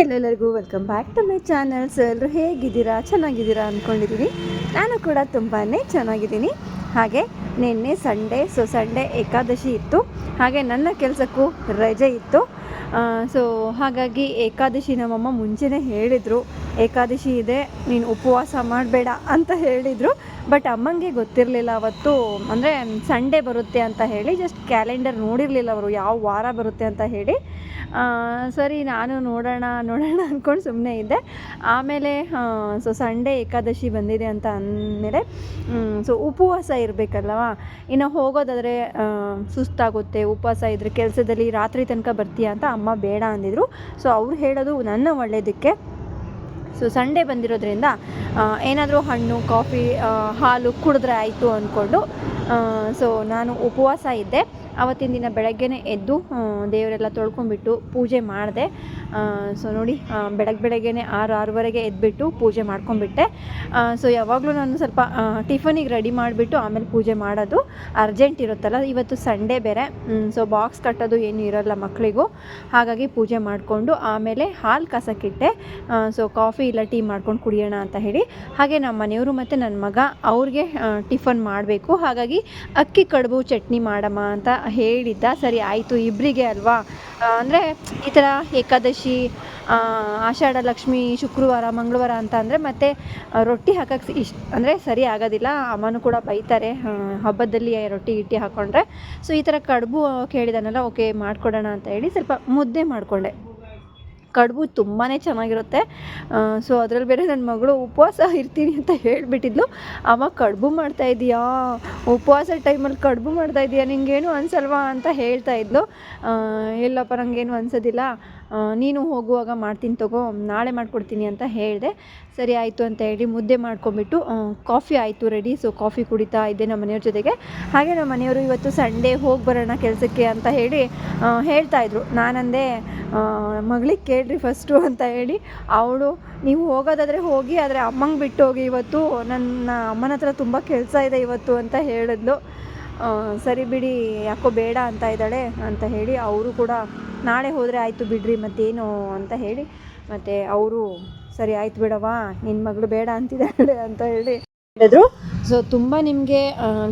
ಎಲ್ಲರಿಗೂ welcome back to my channels ಎಲ್ಲರೂ ಹೇಗಿದ್ದೀರಾ? ಚೆನ್ನಾಗಿದ್ದೀರಾ ಅಂದ್ಕೊಂಡಿದ್ದೀನಿ ನಾನು ಕೂಡ ತುಂಬಾ ಚೆನ್ನಾಗಿದ್ದೀನಿ. ಹಾಗೆ ನಿನ್ನೆ ಸಂಡೇ ಸೊ ಸಂಡೇ ಏಕಾದಶಿ ಇತ್ತು. ಹಾಗೆ ನನ್ನ ಕೆಲಸಕ್ಕೂ ರಜೆ ಇತ್ತು. ಸೊ ಹಾಗಾಗಿ ಏಕಾದಶಿ ನಮ್ಮಮ್ಮ ಮುಂಚೆನೇ ಹೇಳಿದರು, ಏಕಾದಶಿ ಇದೆ, ನೀನು ಉಪವಾಸ ಮಾಡಬೇಡ ಅಂತ ಹೇಳಿದರು ಬಟ್ ಅಮ್ಮಂಗೆ ಗೊತ್ತಿರಲಿಲ್ಲ ಅವತ್ತು, ಅಂದರೆ ಸಂಡೇ ಬರುತ್ತೆ ಅಂತ ಹೇಳಿ ಜಸ್ಟ್ ಕ್ಯಾಲೆಂಡರ್ ನೋಡಿರಲಿಲ್ಲ ಅವರು, ಯಾವ ವಾರ ಬರುತ್ತೆ ಅಂತ ಹೇಳಿ. ಸರಿ, ನಾನು ನೋಡೋಣ ನೋಡೋಣ ಅಂದ್ಕೊಂಡು ಸುಮ್ಮನೆ ಇದ್ದೆ. ಆಮೇಲೆ ಸೊ ಸಂಡೇ ಏಕಾದಶಿ ಬಂದಿದೆ ಅಂತ ಅಂದಮೇಲೆ ಸೊ ಉಪವಾಸ ಇರಬೇಕಲ್ವಾ? ಇನ್ನು ಹೋಗೋದಾದರೆ ಸುಸ್ತಾಗುತ್ತೆ, ಉಪವಾಸ ಇದ್ದರೆ ಕೆಲಸದಲ್ಲಿ ರಾತ್ರಿ ತನಕ ಬರ್ತೀಯ ಅಂತ ಅಮ್ಮ ಬೇಡ ಅಂದಿದ್ರು. ಸೊ ಅವ್ರು ಹೇಳೋದು ನನ್ನ ಒಳ್ಳೆಯದಕ್ಕೆ ಸೊ ಸಂಡೇ ಬಂದಿರೋದ್ರಿಂದ ಏನಾದರೂ ಹಣ್ಣು ಕಾಫಿ ಹಾಲು ಕುಡಿದ್ರೆ ಆಯಿತು ಅಂದ್ಕೊಂಡು ಸೊ ನಾನು ಉಪವಾಸ ಇದ್ದೆ. ಅವತ್ತಿನ ದಿನ ಬೆಳಗ್ಗೆನೇ ಎದ್ದು ದೇವರೆಲ್ಲ ತೊಳ್ಕೊಂಡ್ಬಿಟ್ಟು ಪೂಜೆ ಮಾಡಿದೆ. ಸೊ ನೋಡಿ ಬೆಳಗ್ಗೆ ಬೆಳಗ್ಗೆನೇ ಆರು, ಆರೂವರೆಗೆ ಎದ್ಬಿಟ್ಟು ಪೂಜೆ ಮಾಡ್ಕೊಂಡ್ಬಿಟ್ಟೆ. ಸೊ ಯಾವಾಗಲೂ ನಾನು ಸ್ವಲ್ಪ ಟಿಫನಿಗೆ ರೆಡಿ ಮಾಡಿಬಿಟ್ಟು ಆಮೇಲೆ ಪೂಜೆ ಮಾಡೋದು ಅರ್ಜೆಂಟ್ ಇರುತ್ತಲ್ಲ, ಇವತ್ತು ಸಂಡೇ ಬೇರೆ. ಸೊ ಬಾಕ್ಸ್ ಕಟ್ಟೋದು ಏನು ಇರೋಲ್ಲ ಮಕ್ಕಳಿಗೂ ಹಾಗಾಗಿ ಪೂಜೆ ಮಾಡಿಕೊಂಡು ಆಮೇಲೆ ಹಾಲು ಕಸಕ್ಕಿಟ್ಟೆ. ಸೊ ಕಾಫಿ ಇಲ್ಲ, ಟೀ ಮಾಡ್ಕೊಂಡು ಕುಡಿಯೋಣ ಅಂತ ಹೇಳಿ. ಹಾಗೆ ನಮ್ಮ ಮನೆಯವರು ಮತ್ತು ನನ್ನ ಮಗ ಅವ್ರಿಗೆ ಟಿಫನ್ ಮಾಡಬೇಕು. ಹಾಗಾಗಿ ಅಕ್ಕಿ ಕಡುಬು ಚಟ್ನಿ ಮಾಡಮ್ಮ ಅಂತ ಹೇಳಿದ್ದ, ಸರಿ, ಆಯಿತು ಇಬ್ಬರಿಗೆ ಅಲ್ವಾ? ಅಂದರೆ ಈ ಥರ ಏಕಾದಶಿ ಆಷಾಢ, ಲಕ್ಷ್ಮಿ, ಶುಕ್ರವಾರ, ಮಂಗಳವಾರ ಅಂತ ಅಂದರೆ ಮತ್ತೆ ರೊಟ್ಟಿ ಹಾಕಕ್ಕೆ ಇಷ್ಟ, ಅಂದರೆ ಸರಿ ಆಗೋದಿಲ್ಲ. ಅಮ್ಮನೂ ಕೂಡ ಬೈತಾರೆ ಹಬ್ಬದಲ್ಲಿ ರೊಟ್ಟಿ ಗಿಟ್ಟಿ ಹಾಕ್ಕೊಂಡ್ರೆ ಸೊ ಈ ಥರ ಕಡುಬು ಕೇಳಿದಾನಲ್ಲ, ಓಕೆ, ಮಾಡಿಕೊಡೋಣ ಅಂತ ಹೇಳಿ ಸ್ವಲ್ಪ ಮುದ್ದೆ ಮಾಡಿಕೊಂಡೆ. ಕಡುಬು ತುಂಬಾ ಚೆನ್ನಾಗಿರುತ್ತೆ. ಸೊ ಅದರಲ್ಲಿ ಬೇರೆ ನನ್ನ ಮಗಳು ಉಪವಾಸ ಇರ್ತೀನಿ ಅಂತ ಹೇಳಿಬಿಟ್ಟಿದ್ಲು. ಅವ ಕಡುಬು ಮಾಡ್ತಾ ಇದೀಯಾ? ಉಪವಾಸ ಟೈಮಲ್ಲಿ ಕಡುಬು ಮಾಡ್ತಾ ಇದೀಯಾ? ನಿಂಗೇನು ಅನ್ಸಲ್ವಾ ಅಂತ ಹೇಳ್ತಾ ಇದ್ಲು. ಆ, ಇಲ್ಲಪ್ಪ ನನಗೇನು ಅನ್ಸೋದಿಲ್ಲ. ನೀನು ಹೋಗುವಾಗ ಮಾಡ್ತೀನಿ ತಗೋ, ನಾಳೆ ಮಾಡಿಕೊಡ್ತೀನಿ ಅಂತ ಹೇಳಿದೆ. ಸರಿ ಆಯಿತು ಅಂತ ಹೇಳಿ ಮುದ್ದೆ ಮಾಡ್ಕೊಂಬಿಟ್ಟು ಕಾಫಿ ಆಯಿತು ರೆಡಿ ಸೊ ಕಾಫಿ ಕುಡಿತಾ ಇದ್ದೆ ನಮ್ಮ ಮನೆಯವ್ರ ಜೊತೆಗೆ. ಹಾಗೆ ನಮ್ಮ ಮನೆಯವರು ಇವತ್ತು ಸಂಡೇ ಹೋಗಿ ಬರೋಣ ಕೆಲಸಕ್ಕೆ ಅಂತ ಹೇಳಿ ಹೇಳ್ತಾಯಿದ್ರು ನಾನಂದೆ ಮಗಳಿಗೆ ಕೇಳ್ರಿ ಫಸ್ಟು ಅಂತ ಹೇಳಿ. ಅವಳು, ನೀವು ಹೋಗೋದಾದರೆ ಹೋಗಿ, ಆದರೆ ಅಮ್ಮಂಗೆ ಬಿಟ್ಟು ಹೋಗಿ ಇವತ್ತು ನನ್ನ ಅಮ್ಮನ ಹತ್ರ ತುಂಬ ಕೆಲಸ ಇದೆ ಇವತ್ತು ಅಂತ ಹೇಳಿದ್ಲು. ಸರಿ ಬಿಡಿ, ಯಾಕೋ ಬೇಡ ಅಂತ ಇದ್ದಾಳೆ ಅಂತ ಹೇಳಿ ಅವರು ಕೂಡ, ನಾಳೆ ಹೋದರೆ ಆಯಿತು ಬಿಡ್ರಿ ಮತ್ತೇನು ಅಂತ ಹೇಳಿ, ಮತ್ತು ಅವರು, ಸರಿ ಆಯ್ತು ಬಿಡವಾ ನಿನ್ನ ಮಗಳು ಬೇಡ ಅಂತಿದ್ದಾಳೆ ಅಂತ ಹೇಳಿ ಹೇಳಿದ್ರು. ಸೊ ತುಂಬ ನಿಮಗೆ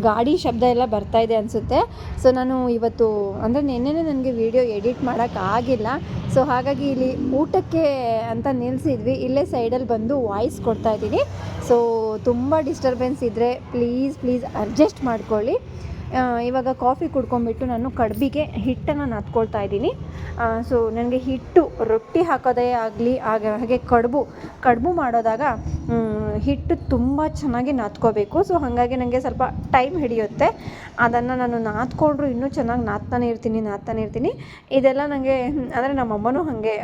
ಗಾಡಿ ಶಬ್ದ ಎಲ್ಲ ಬರ್ತಾ ಇದೆ ಅನಿಸುತ್ತೆ. ಸೊ ನಾನು ಇವತ್ತು, ಅಂದರೆ ನಿನ್ನೆನೇ ನನಗೆ ವಿಡಿಯೋ ಎಡಿಟ್ ಮಾಡೋಕ್ಕಾಗಿಲ್ಲ ಸೊ ಹಾಗಾಗಿ ಇಲ್ಲಿ ಊಟಕ್ಕೆ ಅಂತ ನಿಲ್ಲಿಸಿದ್ವಿ ಇಲ್ಲೇ ಸೈಡಲ್ಲಿ ಬಂದು ವಾಯ್ಸ್ ಕೊಡ್ತಾ ಇದ್ದೀನಿ. ಸೊ ತುಂಬ ಡಿಸ್ಟರ್ಬೆನ್ಸ್ ಇದ್ದರೆ ಪ್ಲೀಸ್ ಪ್ಲೀಸ್ ಅಡ್ಜಸ್ಟ್ ಮಾಡ್ಕೊಳ್ಳಿ. ಇವಾಗ ಕಾಫಿ ಕುಡ್ಕೊಂಡ್ಬಿಟ್ಟು ನಾನು ಕಡ್ಬಿಗೆ ಹಿಟ್ಟನ್ನು ನಾದ್ಕೊಳ್ತಾ ಇದ್ದೀನಿ. ಸೊ ನನಗೆ ಹಿಟ್ಟು ರೊಟ್ಟಿ ಹಾಕೋದೇ ಆಗಲಿ, ಹಾಗೆ ಹಾಗೆ ಕಡುಬು ಕಡುಬು ಮಾಡೋದಾಗ ಹಿಟ್ಟು ತುಂಬ ಚೆನ್ನಾಗಿ ನಾದ್ಕೋಬೇಕು. ಸೊ ಹಾಗಾಗಿ ನನಗೆ ಸ್ವಲ್ಪ ಟೈಮ್ ಹಿಡಿಯುತ್ತೆ. ಅದನ್ನು ನಾನು ನಾದ್ಕೊಂಡ್ರು ಇನ್ನೂ ಚೆನ್ನಾಗಿ ನಾದ್ತಾನೆ ಇರ್ತೀನಿ ನಾದ್ತಾನೆ ಇರ್ತೀನಿ. ಇದೆಲ್ಲ ನನಗೆ ಅಂದರೆ ನಮ್ಮಮ್ಮನೂ ಹಾಗೆ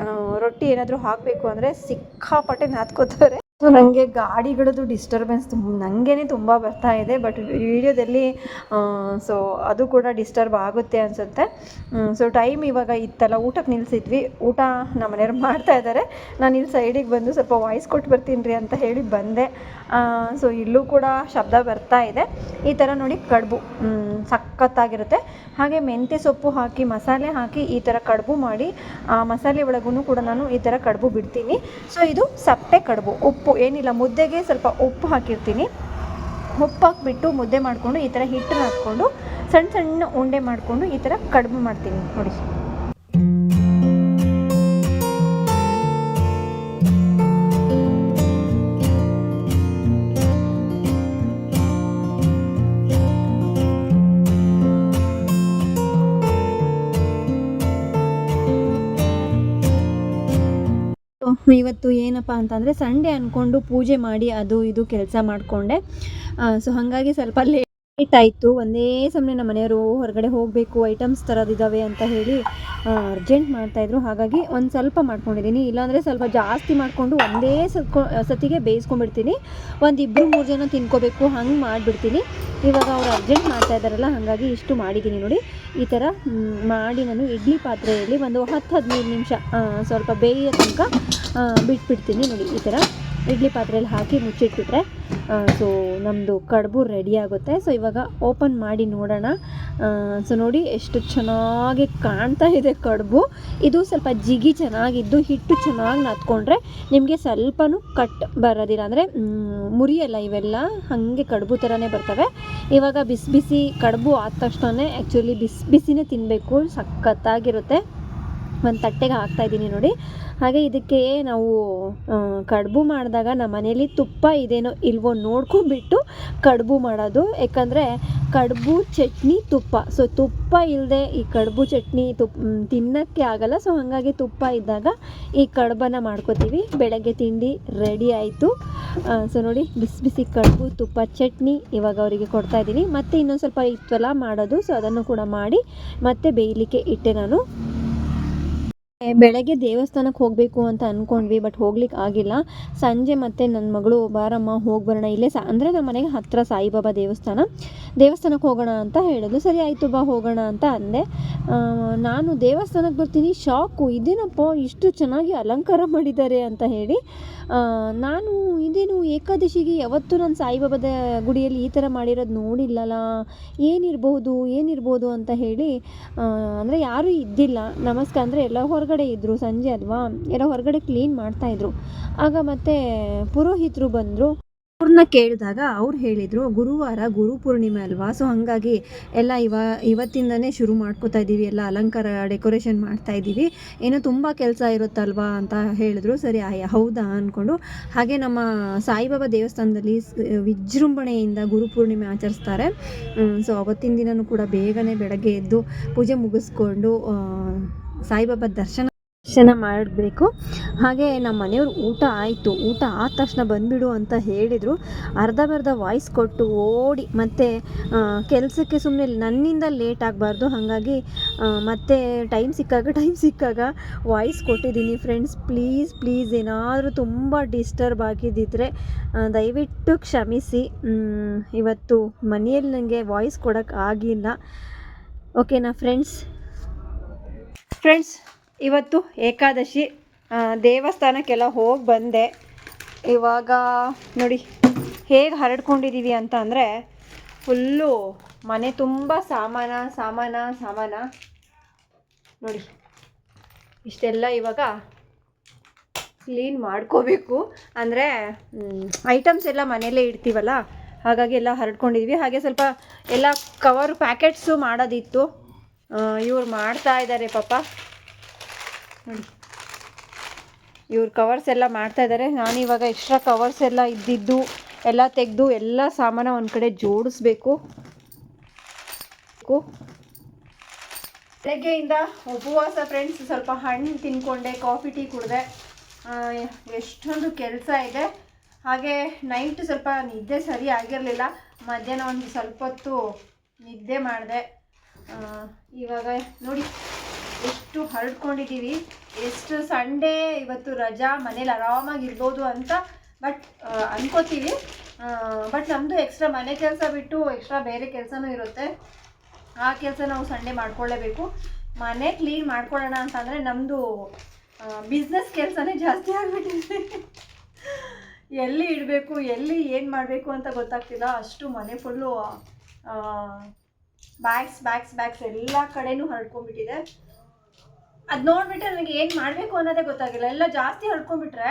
ರೊಟ್ಟಿ ಏನಾದರೂ ಹಾಕಬೇಕು ಅಂದರೆ ಸಿಕ್ಕಾಪಟ್ಟೆ ನಾದ್ಕೋತಾರೆ. ಸೊ ನನಗೆ ಗಾಡಿಗಳದ್ದು ಡಿಸ್ಟರ್ಬೆನ್ಸ್ ತುಂಬ ನನಗೇ ತುಂಬ ಬರ್ತಾ ಇದೆ ಬಟ್ ವಿಡಿಯೋದಲ್ಲಿ ಸೊ ಅದು ಕೂಡ ಡಿಸ್ಟರ್ಬ್ ಆಗುತ್ತೆ ಅನಿಸುತ್ತೆ. ಸೊ ಟೈಮ್ ಇವಾಗ ಇತ್ತಲ್ಲ ಊಟಕ್ಕೆ ನಿಲ್ಲಿಸಿದ್ವಿ ಊಟ ನಮ್ಮ ಮನೆಯವ್ರು ಮಾಡ್ತಾ ಇದ್ದಾರೆ ನಾನು ಇಲ್ಲಿ ಸೈಡಿಗೆ ಬಂದು ಸ್ವಲ್ಪ ವಾಯ್ಸ್ ಕೊಟ್ಟು ಬರ್ತೀನಿ ರೀ ಅಂತ ಹೇಳಿ ಬಂದೆ. ಸೊ ಇಲ್ಲೂ ಕೂಡ ಶಬ್ದ ಬರ್ತಾ ಇದೆ. ಈ ಥರ ನೋಡಿ ಕಡುಬು ಸಖತ್ತಾಗಿರುತ್ತೆ. ಹಾಗೆ ಮೆಂತ್ಯ ಸೊಪ್ಪು ಹಾಕಿ, ಮಸಾಲೆ ಹಾಕಿ ಈ ಥರ ಕಡುಬು ಮಾಡಿ, ಆ ಮಸಾಲೆ ಒಳಗೂ ಕೂಡ ನಾನು ಈ ಥರ ಕಡುಬು ಬಿಡ್ತೀನಿ. ಸೊ ಇದು ಸಪ್ಪೆ ಕಡುಬು, ಉಪ್ಪು. ಏನಿಲ್ಲ, ಮುದ್ದೆಗೆ ಸ್ವಲ್ಪ ಉಪ್ಪು ಹಾಕಿರ್ತೀನಿ. ಉಪ್ಪು ಹಾಕಿಬಿಟ್ಟು ಮುದ್ದೆ ಮಾಡಿಕೊಂಡು ಈ ಥರ ಹಿಟ್ಟನ್ನ ಹಾಕ್ಕೊಂಡು ಸಣ್ಣ ಸಣ್ಣ ಉಂಡೆ ಮಾಡಿಕೊಂಡು ಈ ಥರ ಕಡುಬು ಮಾಡ್ತೀನಿ ನೋಡಿ. ಇವತ್ತು ಏನಪ್ಪ ಅಂತಂದರೆ ಸಂಡೇ ಅಂದ್ಕೊಂಡು ಪೂಜೆ ಮಾಡಿ ಅದು ಇದು ಕೆಲಸ ಮಾಡಿಕೊಂಡೆ. ಸೊ ಹಾಗಾಗಿ ಸ್ವಲ್ಪ ಲೇಟ್ ಆಯಿತು. ಒಂದೇ ಸಮನೆ ನಮ್ಮ ಮನೆಯವರು ಹೊರಗಡೆ ಹೋಗಬೇಕು ಐಟಮ್ಸ್ ತರೋದಿದ್ದಾವೆ ಅಂತ ಹೇಳಿ ಅರ್ಜೆಂಟ್ ಮಾಡ್ತಾಯಿದ್ರು ಹಾಗಾಗಿ ಒಂದು ಸ್ವಲ್ಪ ಮಾಡ್ಕೊಂಡಿದ್ದೀನಿ ಇಲ್ಲಾಂದರೆ ಸ್ವಲ್ಪ ಜಾಸ್ತಿ ಮಾಡಿಕೊಂಡು ಒಂದೇ ಸತ್ಕೊ, ಸತಿಗೆ ಬೇಯಿಸ್ಕೊಂಡ್ಬಿಡ್ತೀನಿ. ಒಂದು ಇಬ್ಬರು ಮೂರು ಜನ ತಿನ್ಕೋಬೇಕು, ಹಂಗೆ ಮಾಡಿಬಿಡ್ತೀನಿ. ಇವಾಗ ಅವ್ರು ಅರ್ಜೆಂಟ್ ಮಾಡ್ತಾ ಇದ್ದಾರಲ್ಲ ಹಾಗಾಗಿ ಇಷ್ಟು ಮಾಡಿದ್ದೀನಿ ನೋಡಿ. ಈ ಥರ ಮಾಡಿ ನಾನು ಇಡ್ಲಿ ಪಾತ್ರೆಯಲ್ಲಿ ಒಂದು ಹತ್ತು ಹದಿನೈದು ನಿಮಿಷ ಸ್ವಲ್ಪ ಬೇಯೋ ತನಕ ಬಿಟ್ಬಿಡ್ತೀನಿ ನೋಡಿ ಈ ಥರ ಇಡ್ಲಿ ಪಾತ್ರೆಯಲ್ಲಿ ಹಾಕಿ ಮುಚ್ಚಿಟ್ಬಿಟ್ರೆ ಸೊ ನಮ್ಮದು ಕಡುಬು ರೆಡಿ ಆಗುತ್ತೆ. ಸೊ ಇವಾಗ ಓಪನ್ ಮಾಡಿ ನೋಡೋಣ. ಸೊ ನೋಡಿ ಎಷ್ಟು ಚೆನ್ನಾಗಿ ಕಾಣ್ತಾ ಇದೆ ಕಡುಬು. ಇದು ಸ್ವಲ್ಪ ಜಿಗಿ ಚೆನ್ನಾಗಿದ್ದು, ಹಿಟ್ಟು ಚೆನ್ನಾಗಿ ನತ್ಕೊಂಡ್ರೆ ನಿಮಗೆ ಸ್ವಲ್ಪನೂ ಕಟ್ ಬರೋದಿಲ್ಲ. ಅಂದರೆ ಮುರಿಯಲ್ಲ ಇವೆಲ್ಲ, ಹಾಗೆ ಕಡುಬು ಥರನೇ ಬರ್ತವೆ. ಇವಾಗ ಬಿಸಿ ಬಿಸಿ ಕಡುಬು ಆದ ತಕ್ಷಣವೇ ಆ್ಯಕ್ಚುಲಿ ಬಿಸಿ ಬಿಸಿನೇ ತಿನ್ನಬೇಕು ಸಖತ್ತಾಗಿರುತ್ತೆ. ಒಂದು ತಟ್ಟೆಗೆ ಹಾಕ್ತಾ ಇದ್ದೀನಿ ನೋಡಿ. ಹಾಗೆ ಇದಕ್ಕೆ ನಾವು ಕಡುಬು ಮಾಡಿದಾಗ ನಮ್ಮ ಮನೇಲಿ ತುಪ್ಪ ಇದೇನೋ ಇಲ್ವೋ ನೋಡ್ಕೊಂಡ್ಬಿಟ್ಟು ಕಡುಬು ಮಾಡೋದು. ಯಾಕಂದರೆ ಕಡುಬು ಚಟ್ನಿ ತುಪ್ಪ. ಸೊ ತುಪ್ಪ ಇಲ್ಲದೆ ಈ ಕಡುಬು ಚಟ್ನಿ ತುಪ್ ತಿನ್ನೋಕ್ಕೆ ಆಗಲ್ಲ. ಸೊ ಹಾಗಾಗಿ ತುಪ್ಪ ಇದ್ದಾಗ ಈ ಕಡುಬನ್ನು ಮಾಡ್ಕೋತೀವಿ. ಬೆಳಗ್ಗೆ ತಿಂಡಿ ರೆಡಿ ಆಯಿತು. ಸೊ ನೋಡಿ, ಬಿಸಿ ಬಿಸಿ ಕಡುಬು, ತುಪ್ಪ, ಚಟ್ನಿ ಇವಾಗ ಅವರಿಗೆ ಕೊಡ್ತಾ ಇದ್ದೀನಿ. ಮತ್ತು ಇನ್ನೊಂದು ಸ್ವಲ್ಪ ಇತ್ತಲ್ಲ ಮಾಡೋದು. ಸೊ ಅದನ್ನು ಕೂಡ ಮಾಡಿ ಮತ್ತೆ ಬೇಯಲಿಕ್ಕೆ ಇಟ್ಟೆ ನಾನು. ಬೆಳಗ್ಗೆ ದೇವಸ್ಥಾನಕ್ಕೆ ಹೋಗಬೇಕು ಅಂತ ಅಂದ್ಕೊಂಡ್ವಿ ಬಟ್ ಹೋಗ್ಲಿಕ್ಕೆ ಆಗಿಲ್ಲ. ಸಂಜೆ ಮತ್ತೆ ನನ್ನ ಮಗಳು ಬಾರಮ್ಮ ಹೋಗಿ ಬರೋಣ ಇಲ್ಲೇ ಸಾ, ಅಂದರೆ ನಮ್ಮ ಮನೆಗೆ ಹತ್ತಿರ ಸಾಯಿಬಾಬಾ ದೇವಸ್ಥಾನ. ದೇವಸ್ಥಾನಕ್ಕೆ ಹೋಗೋಣ ಅಂತ ಹೇಳಿದ್ಲು. ಸರಿ, ಆಯಿತು ಬಾ, ಹೋಗೋಣ ಅಂತ ಅಂದೆ. ನಾನು ದೇವಸ್ಥಾನಕ್ಕೆ ಬರ್ತೀನಿ, ಶಾಕು, ಇದೇನಪ್ಪ, ಇಷ್ಟು ಚೆನ್ನಾಗಿ ಅಲಂಕಾರ ಮಾಡಿದ್ದಾರೆ ಅಂತ ಹೇಳಿ ನಾನು ಇದೇನು ಏಕಾದಶಿಗೆ ಯಾವತ್ತೂ ನಾನು ಸಾಯಿಬಾಬಾದ ಗುಡಿಯಲ್ಲಿ ಈ ಥರ ಮಾಡಿರೋದು ನೋಡಿಲ್ಲಲ್ಲ ಏನಿರ್ಬೋದು ಏನಿರ್ಬೋದು ಅಂತ ಹೇಳಿ ಅಂದರೆ ಯಾರೂ ಇದ್ದಿಲ್ಲ. ನಮಸ್ಕಾರ, ಅಂದರೆ ಎಲ್ಲ ಹೊರಗಡೆ ಇದ್ದರು ಸಂಜೆ ಅಲ್ವಾ ಯಾರೋ ಹೊರಗಡೆ ಕ್ಲೀನ್ ಮಾಡ್ತಾಯಿದ್ರು ಆಗ ಮತ್ತೆ ಪುರೋಹಿತರು ಬಂದರು. ಅವ್ರನ್ನ ಕೇಳಿದಾಗ ಅವ್ರು ಹೇಳಿದರು, ಗುರುವಾರ ಗುರು ಪೂರ್ಣಿಮೆ ಅಲ್ವಾ ಸೊ ಹಾಗಾಗಿ ಎಲ್ಲ ಇವ, ಇವತ್ತಿಂದನೇ ಶುರು ಮಾಡ್ಕೋತಾ ಇದ್ದೀವಿ ಎಲ್ಲ ಅಲಂಕಾರ ಡೆಕೋರೇಷನ್ ಮಾಡ್ತಾ ಇದ್ದೀವಿ ಏನೋ ತುಂಬ ಕೆಲಸ ಇರುತ್ತಲ್ವಾ ಅಂತ ಹೇಳಿದ್ರು. ಸರಿ, ಆಯ, ಹೌದಾ ಅಂದ್ಕೊಂಡು ಹಾಗೆ ನಮ್ಮ ಸಾಯಿಬಾಬಾ ದೇವಸ್ಥಾನದಲ್ಲಿ ವಿಜೃಂಭಣೆಯಿಂದ ಗುರು ಪೂರ್ಣಿಮೆ ಆಚರಿಸ್ತಾರೆ. ಸೊ ಅವತ್ತಿನ ದಿನವೂ ಕೂಡ ಬೇಗನೆ ಬೆಳಗ್ಗೆ ಎದ್ದು ಪೂಜೆ ಮುಗಿಸ್ಕೊಂಡು ಸಾಯಿಬಾಬಾ ದರ್ಶನ ದರ್ಶನ ಮಾಡಬೇಕು. ಹಾಗೆ ನಮ್ಮ ಮನೆಯವ್ರು ಊಟ ಆಯಿತು. ಊಟ ಆದ ತಕ್ಷಣ ಬಂದುಬಿಡು ಅಂತ ಹೇಳಿದರು. ಅರ್ಧ ಬರ್ಧ ವಾಯ್ಸ್ ಕೊಟ್ಟು ಓಡಿ ಮತ್ತೆ ಕೆಲಸಕ್ಕೆ ಸುಮ್ಮನೆ ನನ್ನಿಂದ ಲೇಟ್ ಆಗಬಾರ್ದು. ಹಾಗಾಗಿ ಮತ್ತೆ ಟೈಮ್ ಸಿಕ್ಕಾಗ ಟೈಮ್ ಸಿಕ್ಕಾಗ ವಾಯ್ಸ್ ಕೊಟ್ಟಿದ್ದೀನಿ ಫ್ರೆಂಡ್ಸ್ ಪ್ಲೀಸ್ ಪ್ಲೀಸ್ ಏನಾದರೂ ತುಂಬ ಡಿಸ್ಟರ್ಬ್ ಆಗಿದ್ದಿದ್ರೆ ದಯವಿಟ್ಟು ಕ್ಷಮಿಸಿ. ಇವತ್ತು ಮನೆಯಲ್ಲಿ ನನಗೆ ವಾಯ್ಸ್ ಕೊಡೋಕ್ಕಾಗಿಲ್ಲ ಓಕೆನಾ ಫ್ರೆಂಡ್ಸ್ ಫ್ರೆಂಡ್ಸ್ ಇವತ್ತು ಏಕಾದಶಿ ದೇವಸ್ಥಾನಕ್ಕೆಲ್ಲ ಹೋಗಿ ಬಂದೆ. ಇವಾಗ ನೋಡಿ, ಹೇಗೆ ಹರಡ್ಕೊಂಡಿದ್ದೀವಿ ಅಂತ ಅಂದರೆ, ಫುಲ್ಲು ಮನೆ ತುಂಬ ಸಾಮಾನ ಸಾಮಾನ ಸಾಮಾನ. ನೋಡಿ, ಇಷ್ಟೆಲ್ಲ ಇವಾಗ ಕ್ಲೀನ್ ಮಾಡ್ಕೋಬೇಕು. ಅಂದರೆ ಐಟಮ್ಸ್ ಎಲ್ಲ ಮನೆಯಲ್ಲೇ ಇಡ್ತೀವಲ್ಲ, ಹಾಗಾಗಿ ಎಲ್ಲ ಹರಡ್ಕೊಂಡಿದ್ವಿ. ಹಾಗೆ ಸ್ವಲ್ಪ ಎಲ್ಲ ಕವರ್ ಪ್ಯಾಕೆಟ್ಸು ಮಾಡೋದಿತ್ತು. ಇವ್ರು ಮಾಡ್ತಾ ಇದ್ದಾರೆ ಪಾಪ. ನೋಡಿ. ಇವ್ರು ಕವರ್ಸ್ ಎಲ್ಲ ಮಾಡ್ತಾ ಇದ್ದಾರೆ ನಾನು ಇವಾಗ ಎಕ್ಸ್ಟ್ರಾ ಕವರ್ಸ್ ಎಲ್ಲ ಇದ್ದಿದ್ದು, ಎಲ್ಲ ತೆಗೆದು, ಎಲ್ಲ ಸಾಮಾನು ಒಂದು ಕಡೆ ಜೋಡಿಸ್ಬೇಕು. ಬೆಳಗ್ಗೆಯಿಂದ ಉಪವಾಸ ಫ್ರೆಂಡ್ಸ್ ಸ್ವಲ್ಪ ಹಣ್ಣು ತಿನ್ಕೊಂಡೆ ಕಾಫಿ ಟೀ ಕುಡಿದೆ. ಎಷ್ಟೊಂದು ಕೆಲಸ ಇದೆ. ಹಾಗೆ ನೈಟ್ ಸ್ವಲ್ಪ ನಿದ್ದೆ ಸರಿ ಆಗಿರಲಿಲ್ಲ. ಮಧ್ಯಾಹ್ನ ಒಂದು ಸ್ವಲ್ಪ ಹೊತ್ತು ನಿದ್ದೆ ಮಾಡಿದೆ. ಇವಾಗ ನೋಡಿ, ಎಷ್ಟು ಹರಡ್ಕೊಂಡಿದ್ದೀವಿ. ಎಷ್ಟು ಸಂಡೇ, ಇವತ್ತು ರಜಾ, ಮನೇಲಿ ಆರಾಮಾಗಿರ್ಬೋದು ಅಂತ ಬಟ್ ಅನ್ಕೋತೀವಿ. ಬಟ್ ನಮ್ಮದು ಎಕ್ಸ್ಟ್ರಾ ಮನೆ ಕೆಲಸ ಬಿಟ್ಟು ಎಕ್ಸ್ಟ್ರಾ ಬೇರೆ ಕೆಲಸನೂ ಇರುತ್ತೆ. ಆ ಕೆಲಸ ನಾವು ಸಂಡೇ ಮಾಡ್ಕೊಳ್ಳೇಬೇಕು. ಮನೆ ಕ್ಲೀನ್ ಮಾಡ್ಕೊಳ್ಳೋಣ ಅಂತಂದರೆ ನಮ್ಮದು ಬಿಸ್ನೆಸ್ ಕೆಲಸನೇ ಜಾಸ್ತಿ ಆಗಿಬಿಟ್ಟಿದೆ. ಎಲ್ಲಿ ಇಡಬೇಕು, ಎಲ್ಲಿ ಏನು ಮಾಡಬೇಕು ಅಂತ ಗೊತ್ತಾಗ್ತಿಲ್ಲ. ಅಷ್ಟು ಮನೆ ಫುಲ್ಲು ಬ್ಯಾಗ್ಸ್ ಬ್ಯಾಗ್ಸ್ ಬ್ಯಾಗ್ಸ್ ಎಲ್ಲ ಕಡೆನೂ ಹರಡ್ಕೊಂಡ್ಬಿಟ್ಟಿದೆ ಅದು ನೋಡ್ಬಿಟ್ರೆ ನನಗೆ ಏನು ಮಾಡಬೇಕು ಅನ್ನೋದೇ ಗೊತ್ತಾಗಿಲ್ಲ. ಎಲ್ಲ ಜಾಸ್ತಿ ಹರ್ಕೊಂಡ್ಬಿಟ್ರೆ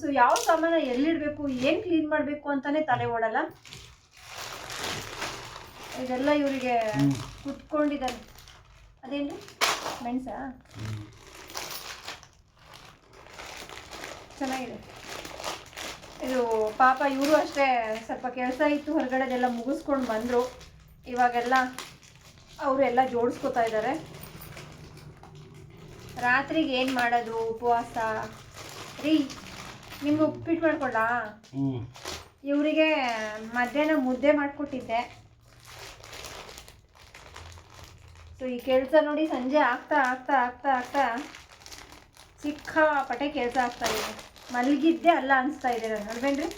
ಸೊ ಯಾವ ಸಾಮಾನು ಎಲ್ಲಿಡಬೇಕು ಏನು ಕ್ಲೀನ್ ಮಾಡಬೇಕು ಅಂತಲೇ ತಲೆ ಓಡಲ್ಲ. ಇದೆಲ್ಲ ಇವರಿಗೆ ಕುತ್ಕೊಂಡಿದ್ದಾರೆ. ಅದೇನು? ಮೆಣಸ? ಚೆನ್ನಾಗಿದೆ. ಇದು ಪಾಪ ಇವರು ಅಷ್ಟೇ ಸ್ವಲ್ಪ ಕೆಲಸ ಇತ್ತು ಹೊರಗಡೆದೆಲ್ಲ ಮುಗಿಸ್ಕೊಂಡು ಬಂದರು. ಇವಾಗೆಲ್ಲ ಅವರೆಲ್ಲ ಜೋಡಿಸ್ಕೊತಾ ಇದ್ದಾರೆ. ರಾತ್ರಿಗೆ ಏನು ಮಾಡೋದು ಉಪವಾಸ? ರೀ ನಿಮ್ಗೆ ಉಪ್ಪಿಟ್ಟು ಮಾಡ್ಕೊಳ್ಳಾ ಇವರಿಗೆ ಮಧ್ಯಾಹ್ನ ಮುದ್ದೆ ಮಾಡಿಕೊಟ್ಟಿದ್ದೆ. ಸೊ ಈ ಕೆಲಸ ನೋಡಿ ಸಂಜೆ ಆಗ್ತಾ ಆಗ್ತಾ ಆಗ್ತಾ ಆಗ್ತಾ ಸಿಕ್ಕಾಪಟ್ಟೆ ಕೆಲಸ ಆಗ್ತಾ ಇದೆ. ಮಲಗಿದ್ದೆ ಅಲ್ಲ ಅನಿಸ್ತಾ ಇದೆ ಅಲ್ವೇನ್ರಿ.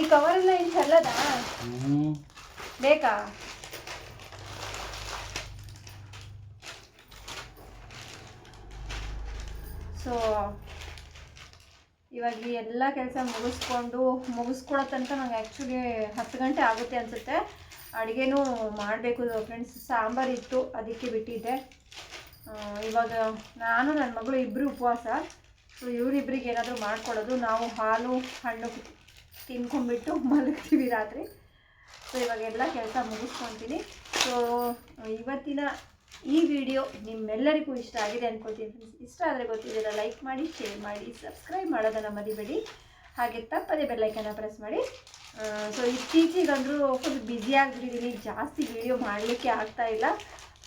ಈ ಕವರ್ ಎಲ್ಲ ಚೆಲ್ಲದಾ? ಹ್ಞೂ ಬೇಕಾ? ಸೊ ಇವಾಗ ಈ ಎಲ್ಲ ಕೆಲಸ ಮುಗಿಸ್ಕೊಂಡು ಮುಗಿಸ್ಕೊಳ್ಳೋ ತನಕ ನಂಗೆ ಆ್ಯಕ್ಚುಲಿ ಹತ್ತು ಗಂಟೆ ಆಗುತ್ತೆ ಅನಿಸುತ್ತೆ. ಅಡುಗೆನೂ ಮಾಡಬೇಕು ಫ್ರೆಂಡ್ಸ್ ಸಾಂಬಾರು ಇತ್ತು ಅದಕ್ಕೆ ಬಿಟ್ಟಿದ್ದೆ. ಇವಾಗ ನಾನು ನನ್ನ ಮಗಳು ಇಬ್ಬರು ಉಪವಾಸ. ಸೊ ಇವರಿಬ್ಬರಿಗೆ ಏನಾದರೂ ಮಾಡ್ಕೊಳ್ಳೋದು. ನಾವು ಹಾಲು ಹಣ್ಣು ತಿನ್ಕೊಂಡ್ಬಿಟ್ಟು ಮಲಗ್ತೀವಿ ರಾತ್ರಿ. ಸೊ ಇವಾಗೆಲ್ಲ ಕೆಲಸ ಮುಗಿಸ್ಕೊತೀನಿ. ಸೊ ಇವತ್ತಿನ ಈ ವಿಡಿಯೋ ನಿಮ್ಮೆಲ್ಲರಿಗೂ ಇಷ್ಟ ಆಗಿದೆ ಅನ್ಕೋತೀನಿ ಫ್ರೆಂಡ್ಸ್ ಇಷ್ಟ ಆದರೆ ಗೊತ್ತಿದ್ದೀರ ಲೈಕ್ ಮಾಡಿ ಶೇರ್ ಮಾಡಿ ಸಬ್ಸ್ಕ್ರೈಬ್ ಮಾಡೋದನ್ನು ಮರಿಬೇಡಿ. ಹಾಗೆ ತಪ್ಪದೇ ಬೆಲ್ಲೈಕನ್ನು ಪ್ರೆಸ್ ಮಾಡಿ. ಸೊ ಇತ್ತೀಚೆಗಂದರೂ ಫುಲ್ ಬ್ಯುಸಿ ಆಗಿಬಿಟ್ಟಿದ್ದೀನಿ ಜಾಸ್ತಿ ವಿಡಿಯೋ ಮಾಡಲಿಕ್ಕೆ ಆಗ್ತಾ ಇಲ್ಲ.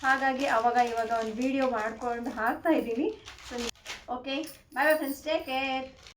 ಹಾಗಾಗಿ ಅವಾಗ ಇವಾಗ ಒಂದು ವಿಡಿಯೋ ಮಾಡ್ಕೊಂಡು ಹಾಕ್ತಾ ಇದ್ದೀನಿ. So okay bye bye friends take care